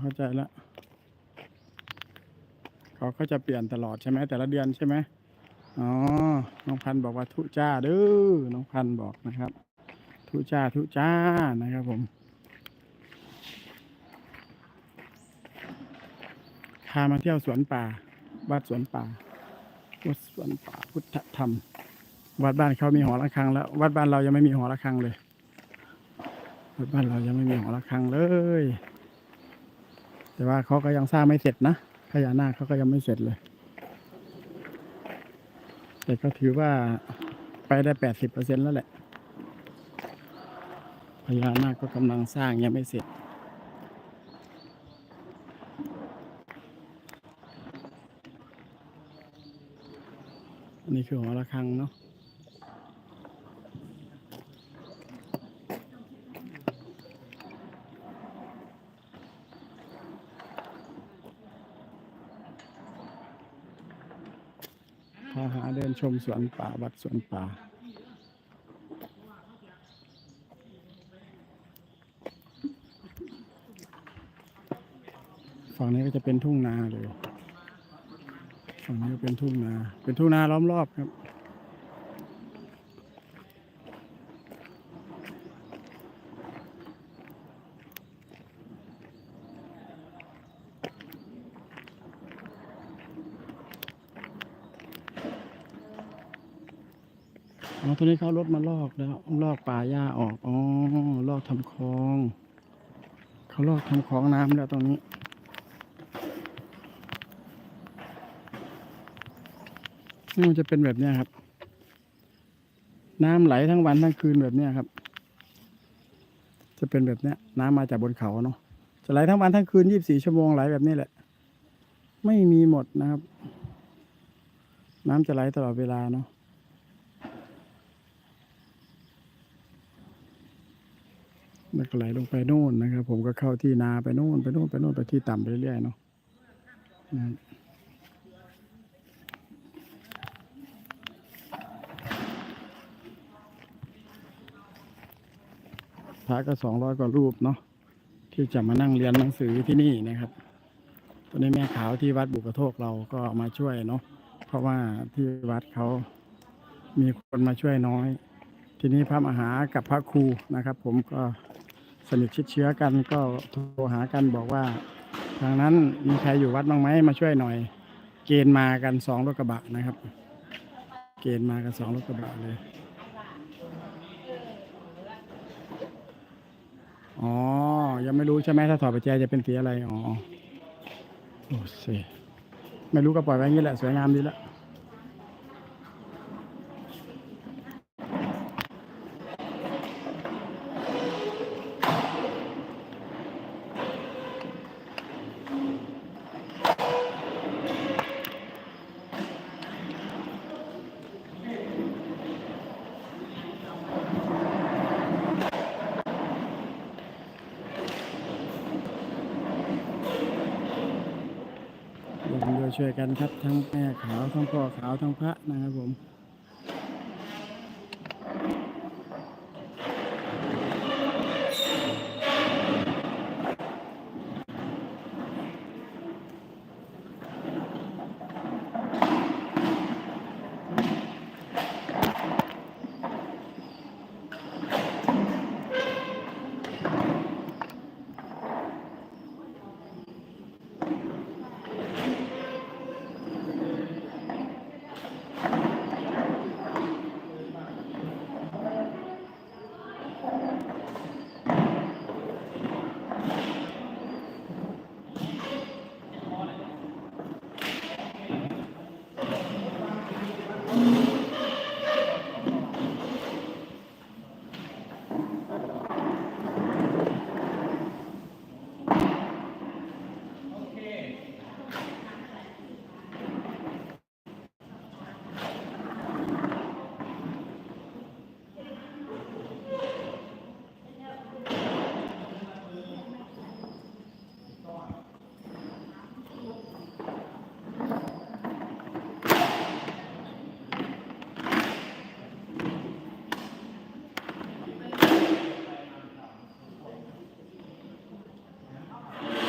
เข้าใจแล้วเขาก็จะเปลี่ยนตลอดใช่ไหมแต่ละเดือนใช่ไหมอ๋อ น้องพันธ์บอกว่าทุจ้าเด้อ น้องพันธ์บอกนะครับ ทุจ้าทุจ้านะครับผม พามาเที่ยวสวนป่า วัดสวนป่า วัดสวนป่าพุทธธรรม วัดบ้านเขามีหอระฆังแล้ว วัดบ้านเรายังไม่มีหอระฆังเลย วัดบ้านเรายังไม่มีหอระฆังเลย แต่ว่าเขาก็ยังสร้างไม่เสร็จนะพญานาคเขาก็ยังไม่เสร็จเลย แต่ก็ถือว่าไปได้แปดสิบเปอร์เซ็นแล้วแหละพญานาคก็กำลังสร้างยังไม่เสร็จอันนี้คือหอระฆังเนาะ พาหาเดินชมสวนป่าวัดสวนป่า ฝั่งนี้ก็จะเป็นทุ่งนาเลย ฝั่งนี้เป็นทุ่งนา เป็นทุ่งนาล้อมรอบครับ อ๋อตอนนี้เขาเอารถมาลอกแล้วลอกป่าหญ้าออก อ๋อ ลอกทำคลอง เขาลอกทำคลองน้ำแล้วตรงนี้นี่มันจะเป็นแบบนี้ครับ น้ำไหลทั้งวันทั้งคืนแบบนี้ครับ จะเป็นแบบนี้น้ำมาจากบนเขาเนาะ จะไหลทั้งวันทั้งคืนยี่บสี่ชั่วโมงไหลแบบนี้แหละ ไม่มีหมดนะครับ น้ำจะไหลตลอดเวลาเนาะ แล้วก็ไหลลงไปโน่นนะครับ ผมก็เข้าที่นาไปโน่นไปโน่นไปโน่นไปที่ต่ำเรื่อยๆเนาะนะครับพระก็สองร้อยกว่ารูปเนาะที่จะมานั่งเรียนหนังสือที่นี่นะครับตอนนี้แม่ขาวที่วัดบุกระโทกเราก็มาช่วยเนาะเพราะว่าที่วัดเขามีคนมาช่วยน้อย ทีนี้พระมหากับพระครูนะครับ ผมก็ สนิทชิดเชื้อกันก็โทรหากันบอกว่า ทางนั้นมีใครอยู่วัดบ้างไหมมาช่วยหน่อย เกณฑ์มากันสองรถกระบะนะครับ เกณฑ์มากันสองรถกระบะเลยอ๋อ ยังไม่รู้ใช่ไหมถ้าถอดประแจจะเป็นสีอะไร อ๋อ โอ้เสไม่รู้ก็ปล่อยไว้งี้แหละ สวยงามดีแล้ว ช่วยกันครับทั้งแม่ขาวทั้งพ่อขาวทั้งพระนะครับผม